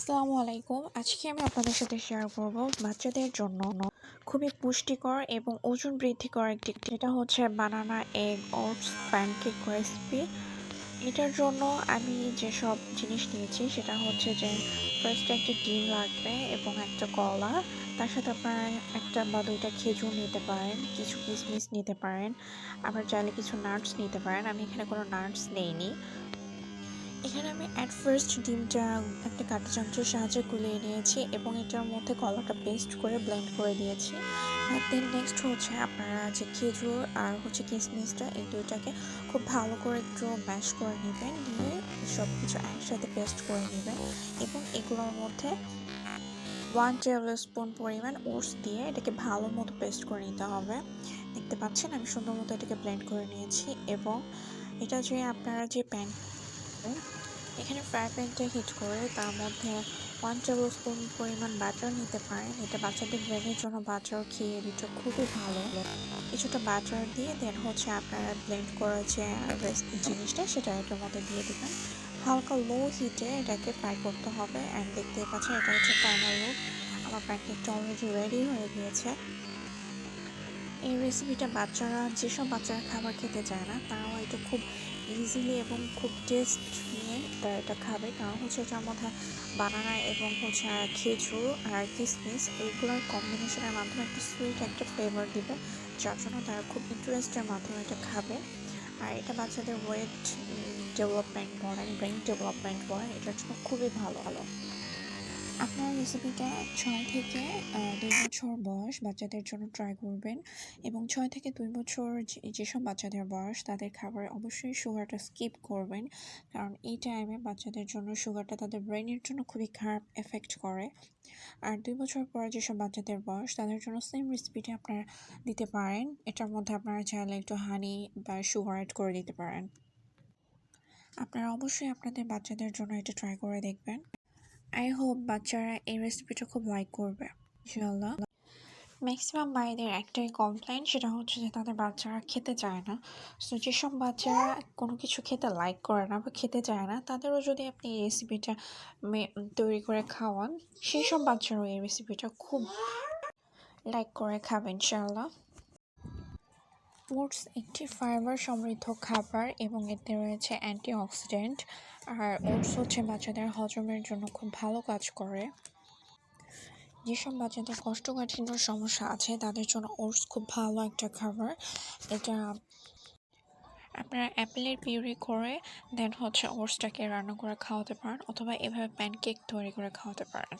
আসসালামু আলাইকুম। আজকে আমি আপনাদের সাথে শেয়ার করব বাচ্চাদের জন্য খুবই পুষ্টিকর এবং ওজন বৃদ্ধি বৃদ্ধিকর একটি যেটা হচ্ছে banana egg oats pancake recipe এটার জন্য আমি যেসব জিনিস নিয়েছি, সেটা হচ্ছে যে ফার্স্ট একটা ডিম লাগবে এবং একটা কলা। তার সাথে আপনারা একটা বা দুইটা খেজুর নিতে পারেন, কিছু কিশমিশ নিতে পারেন, আবার চাইলে কিছু নাটস নিতে পারেন। আমি এখানে কোনো নাটস নেইনি। এখানে আমি অ্যাট ফার্স্ট ডিমটা একটা কাঁটা চামচের সাহায্যে গুলিয়ে নিয়েছি এবং এটার মধ্যে কলাটা পেস্ট করে ব্লেন্ড করে দিয়েছি। আর দেন নেক্সট হচ্ছে আপনারা যে খেজুর আর হচ্ছে কিশমিশটা এই দুইটাকে খুব ভালো করে একটু ম্যাশ করে নেবেন, নিয়ে সব কিছু একসাথে পেস্ট করে নেবেন এবং এগুলোর মধ্যে ওয়ান টেবিল স্পুন পরিমাণ ওটস দিয়ে এটাকে ভালো মতো পেস্ট করে নিতে হবে। দেখতে পাচ্ছেন আমি সুন্দর মতো এটাকে ব্লেন্ড করে নিয়েছি এবং এটা যে আপনারা যে প্যান এখানে ফ্রাই প্যানটা হিট করে তার মধ্যে ওয়ান টেবিল স্পুন পরিমাণ বাটার নিতে পারেন। এটা বাচ্চাদের ব্রেনের জন্য বাটার খেয়ে দিতে খুবই ভালো। কিছুটা বাটার দিয়ে দেন হচ্ছে আপনারা ব্লেন্ড করা যে জিনিসটা সেটা এটার মধ্যে দিয়ে দেবেন। হালকা লো হিটে এটাকে ফ্রাই করতে হবে অ্যান্ড দেখতেই পাচ্ছেন এটা হচ্ছে ফাইনাল লুক আমার প্যাকেটটা অলরেডি রেডি হয়ে গিয়েছে। এই রেসিপিটা বাচ্চারা যেসব বাচ্চারা খাবার খেতে চায় না, তারাও এটা খুব ইজিলি এবং খুব টেস্ট নিয়ে তারা এটা খাবে। কারণ হচ্ছে যার মধ্যে বানানা এবং হচ্ছে খেজুর আর কিসমিস এইগুলোর কম্বিনেশনের মাধ্যমে একটা সুইট একটা ফ্লেভার দিবে, যার জন্য তারা খুব ইন্টারেস্টের মাধ্যমে এটা খাবে। আর এটা বাচ্চাদের ওয়েট ডেভেলপমেন্ট বলেন ব্রেন ডেভেলপমেন্ট বলেন, এটার জন্য খুবই ভালো ভালো। আপনার রেসিপিটা ছয় থেকে দুই বছর বয়স বাচ্চাদের জন্য ট্রাই করবেন এবং ছয় থেকে দুই বছর যেসব বাচ্চাদের বয়স তাদের খাবারে অবশ্যই সুগারটা স্কিপ করবেন। কারণ এই টাইমে বাচ্চাদের জন্য সুগারটা তাদের ব্রেনের জন্য খুবই খারাপ এফেক্ট করে। আর দুই বছর পর যেসব বাচ্চাদের বয়স তাদের জন্য সেম রেসিপিটা আপনারা দিতে পারেন। এটার মধ্যে আপনারা চাইলে একটু হানি বা সুগার অ্যাড করে দিতে পারেন। আপনারা অবশ্যই আপনাদের বাচ্চাদের জন্য এটা ট্রাই করে দেখবেন। আই হোপ বাচ্চারা এই রেসিপিটা খুব লাইক করবে ইনশাল্লাহ ম্যাক্সিমাম মায়েদের একটাই কমপ্লেন সেটা হচ্ছে যে তাদের বাচ্চারা খেতে চায় না। সো যেসব বাচ্চারা কোনো কিছু খেতে লাইক করে না বা খেতে চায় না, তাদেরও যদি আপনি এই রেসিপিটা তৈরি করে খাওয়ান সেই সব বাচ্চারাও এই রেসিপিটা খুব লাইক করে খাবে ইনশাল্লাহ ওটস একটি ফাইবার সমৃদ্ধ খাবার এবং এতে রয়েছে অ্যান্টিঅক্সিডেন্ট আর ওটস হচ্ছে বাচ্চাদের হজমের জন্য খুব ভালো কাজ করে। যেসব বাচ্চাদের কোষ্ঠকাঠিন্য সমস্যা আছে, তাদের জন্য ওটস খুব ভালো একটা খাবার। এটা আপনারা অ্যাপেলের পিউরি করে দেন হচ্ছে ওটসটাকে রান্না করে খাওয়াতে পারেন অথবা এভাবে প্যানকেক তৈরি করে খাওয়াতে পারেন।